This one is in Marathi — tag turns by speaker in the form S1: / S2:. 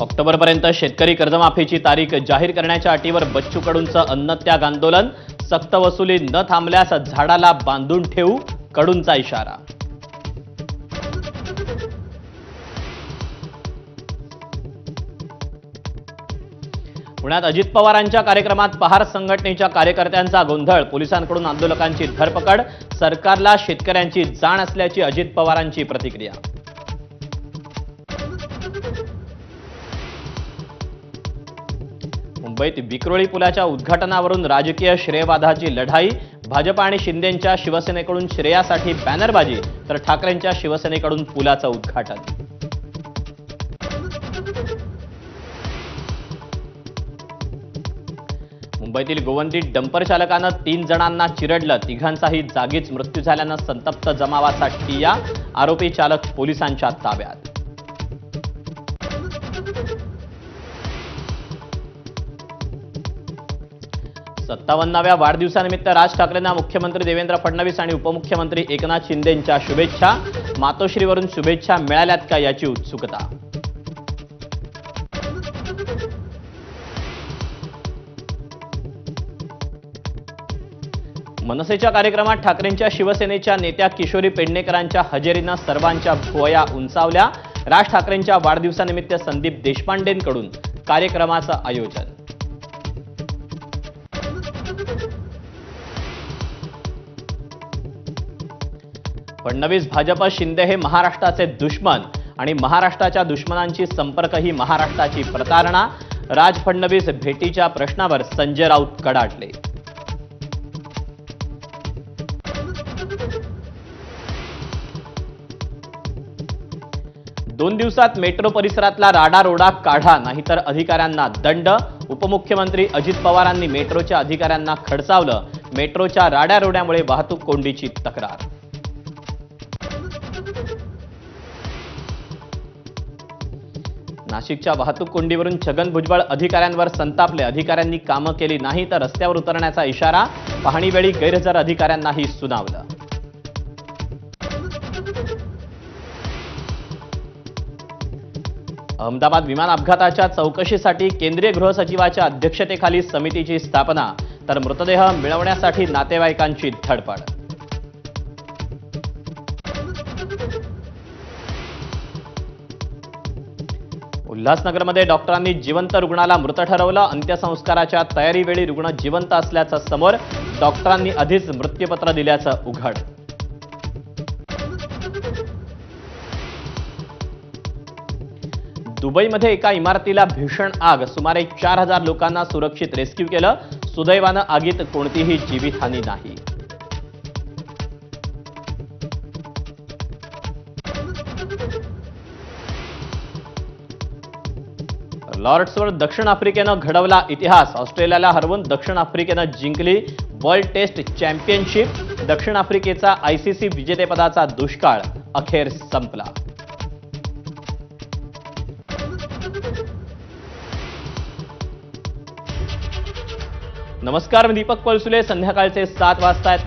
S1: ऑक्टोबरपर्यंत शेतकरी कर्जमाफीची तारीख जाहीर करण्याच्या अटीवर बच्चू कडूंचं अन्नत्याग आंदोलन सक्त वसुली न थांबल्यास झाडाला बांधून ठेवू कडूंचा इशारा. पुण्यात अजित पवारांच्या कार्यक्रमात पहार संघटनेच्या कार्यकर्त्यांचा गोंधळ पोलिसांकडून आंदोलकांची धरपकड सरकारला शेतकऱ्यांची जाण असल्याची अजित पवारांची प्रतिक्रिया. मुंबईत विक्रोळी पुलाच्या उद्घाटनावरून राजकीय श्रेयवादाची लढाई भाजप आणि शिंदेंच्या शिवसेनेकडून श्रेयासाठी बॅनरबाजी तर ठाकरेंच्या शिवसेनेकडून पुलाचं उद्घाटन. मुंबईतील गोवंदीत डंपर चालकानं तीन जणांना चिरडलं. तिघांचाही जागीच मृत्यू झाल्यानं संतप्त जमावाचा टिया आरोपी चालक पोलिसांच्या ताब्यात. सत्तावन्नाव्या वाढदिवसानिमित्त राज ठाकरेंना मुख्यमंत्री देवेंद्र फडणवीस आणि उपमुख्यमंत्री एकनाथ शिंदेंच्या शुभेच्छा. मातोश्रीवरून शुभेच्छा मिळाल्यात का याची उत्सुकता? मनसेच्या कार्यक्रमात ठाकरेंच्या शिवसेनेच्या नेत्या किशोरी पेडणेकरांच्या हजेरीनं सर्वांच्या भुवया उंचावल्या. राज ठाकरेंच्या वाढदिवसानिमित्त संदीप देशपांडेंकडून कार्यक्रमाचं आयोजन. फडणवीस भाजप शिंदे हे महाराष्ट्राचे दुश्मन आणि महाराष्ट्राच्या दुश्मनांची संपर्क ही महाराष्ट्राची प्रतारणा राज फडणवीस भेटीच्या प्रश्नावर संजय राऊत कडाडले. दोन दिवसात मेट्रो परिसरातला राडारोडा काढा नाहीतर अधिकाऱ्यांना दंड. उपमुख्यमंत्री अजित पवारांनी मेट्रोच्या अधिकाऱ्यांना खडसावलं. मेट्रोच्या राड्यारोड्यामुळे वाहतूक कोंडीची तक्रार. नाशिकच्या वाहतूक कोंडीवरून छगन भुजबळ अधिकाऱ्यांवर संतापले. अधिकाऱ्यांनी कामं केली नाही तर रस्त्यावर उतरण्याचा इशारा पाहणीवेळी गैरहजर अधिकाऱ्यांनाही सुनावलं. अहमदाबाद विमान अपघाताच्या चौकशीसाठी केंद्रीय गृह सचिवाच्या अध्यक्षतेखाली समितीची स्थापना तर मृतदेह मिळवण्यासाठी नातेवाईकांची धडपड. उल्हासनगरमध्ये डॉक्टरांनी जिवंत रुग्णाला मृत ठरवलं. अंत्यसंस्काराच्या तयारीवेळी रुग्ण जिवंत असल्याचं समोर डॉक्टरांनी आधीच मृत्यूपत्र दिल्याचं उघड. दुबईमध्ये एका इमारतीला भीषण आग. सुमारे चार हजार लोकांना सुरक्षित रेस्क्यू केलं. सुदैवानं आगीत कोणतीही जीवितहानी नाही. लॉर्ड्सवर दक्षिण आफ्रिकेनं घडवला इतिहास. ऑस्ट्रेलियाला हरवून दक्षिण आफ्रिकेनं जिंकली वर्ल्ड टेस्ट चॅम्पियनशिप. दक्षिण आफ्रिकेचा आयसीसी विजेतेपदाचा दुष्काळ अखेर संपला. नमस्कार मी दीपक पळसुले संध्याकाळचे सात वाजता आहेत